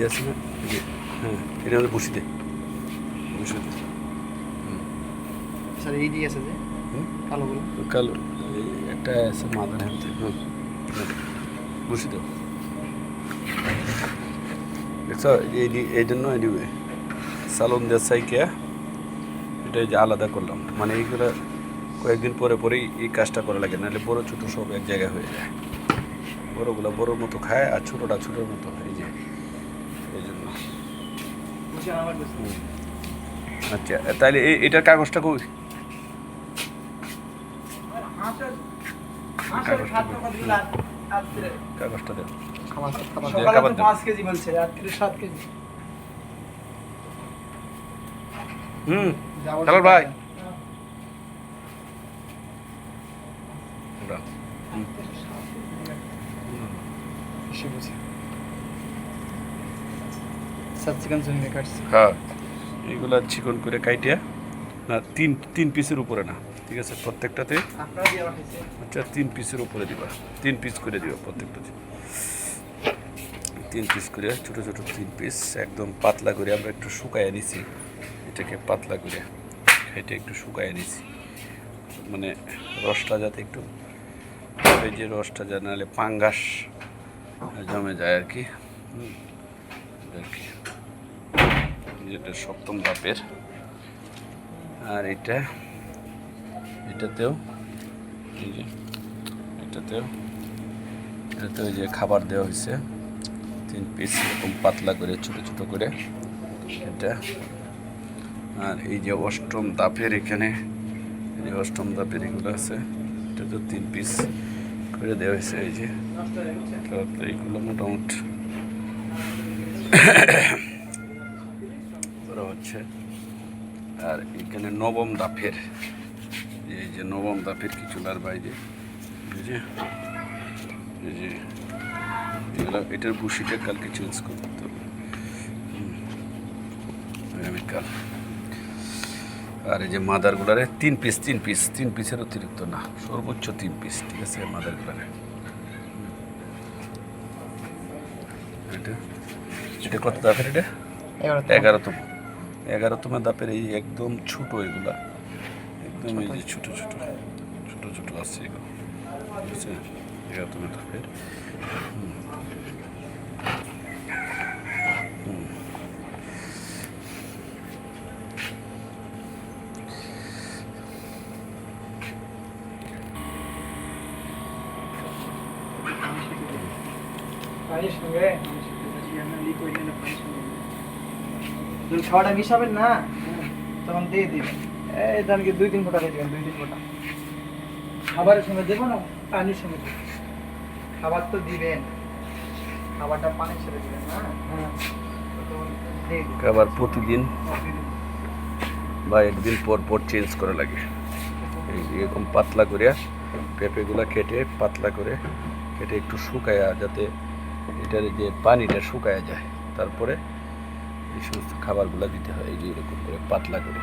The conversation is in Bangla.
যে আছে না? হ্যাঁ এটা আমাদের বসিতে। বসিতে। স্যার এই দিয়ে আছে যে? কালোগুলো কালো একটা আছে মাদার হ্যান্ড হুম। বসি দাও দেখছ এই জন্য দিবে। সালন সাইকে এটা যে আলাদা করলাম। মানে এইগুলো কয়েকদিন পরে পরেই এই কাজটা করা লাগে নাহলে বড় ছোটো সব এক জায়গায় হয়ে যায়। বড়গুলো বড়োর মতো খায় আর ছোটোটা ছোটোর মতো এই যে। এই জন্য হুম। আচ্ছা তাহলে এটার কাগজটা কই? কাগজটা দেও খাবার খাবার দে, সকালে। পাঁচ কেজি বলছে রাত্রে সাত কেজি। হুম যাব ভাই। দাও। সাত চিকেন চুনি কাটছি হ্যাঁ এইগুলা চিকন করে কাইটিয়া না তিন তিন পিসের উপরে না ঠিক আছে প্রত্যেকটাতে আচ্ছা তিন পিসের উপরে দিবা তিন পিস করে দিবা প্রত্যেকটাতে। তিন পিস করে ছোট ছোট তিন পিস একদম পাতলা করে আমরা একটু শুকাইয়া নিছি এটাকে পাতলা করে এটা একটু শুকাইয়া নিছি। মানে রসটা যাতে একটু এই যে রসটা যা নাহলে পাঙ্গাস জমে যায় আর কি। আর কি যেটা সপ্তম ধাপের। আর এটা, এটাতেও, এই যে, এটাতেও এটাতেও যে খাবার দেওয়া হয়েছে। তিন পিস এরকম পাতলা করে, ছোট ছোট করে এটা। আর এই যে অষ্টম দাপের এখানে, এই অষ্টম দাপের এগুলো আছে এটা তো তিন পিস করে দেওয়া হয়েছে, এই যে। এইগুলো মোটামুটি হচ্ছে আর এখানে নবম দাফের এই যে নবম দাফের কিছু লার বাইরে। যে এই যে এগুলো এটার ভুসিটা কালকে চেঞ্জ করতে হবে। আগামীকাল। আর এই যে মাদারগুলারে তিন পিস তিন পিস তিন পিসের অতিরিক্ত না সর্বোচ্চ তিন পিস ঠিক আছে মাদারগুলারে এটা এটা কত দাফের এটা? এগারো এগারোতম। এগারোতম দাপের এই একদম ছোট এগুলা। একদম এই যে ছোট ছোট ছোট ছোট আছে এগুলো। ঠিক আছে? এগারোতম দাপের হুম। হুম। পানির সঙ্গে। যদি খাওয়াটা মিশাবেন না। তখন দিয়ে দিবেন এই ধানকে দুই তিন ফোঁটা দিয়ে দিবেন দুই তিন ফোঁটা। খাবারের সঙ্গে দেবো না পানির সঙ্গে দেবো। খাবার তো দিবেন। খাবারটা পানির সাথে দিবেন না? হ্যাঁ। আবার প্রতিদিন বা একদিন পর পর চেঞ্জ করা লাগে। এরকম পাতলা করে পেঁপেগুলা কেটে পাতলা করে কেটে একটু শুকায়া যাতে এটার যে পানিটা শুকায়া যায়। তারপরে এই সমস্ত খাবারগুলো দিতে হয় এই যে এরকম করে পাতলা করে।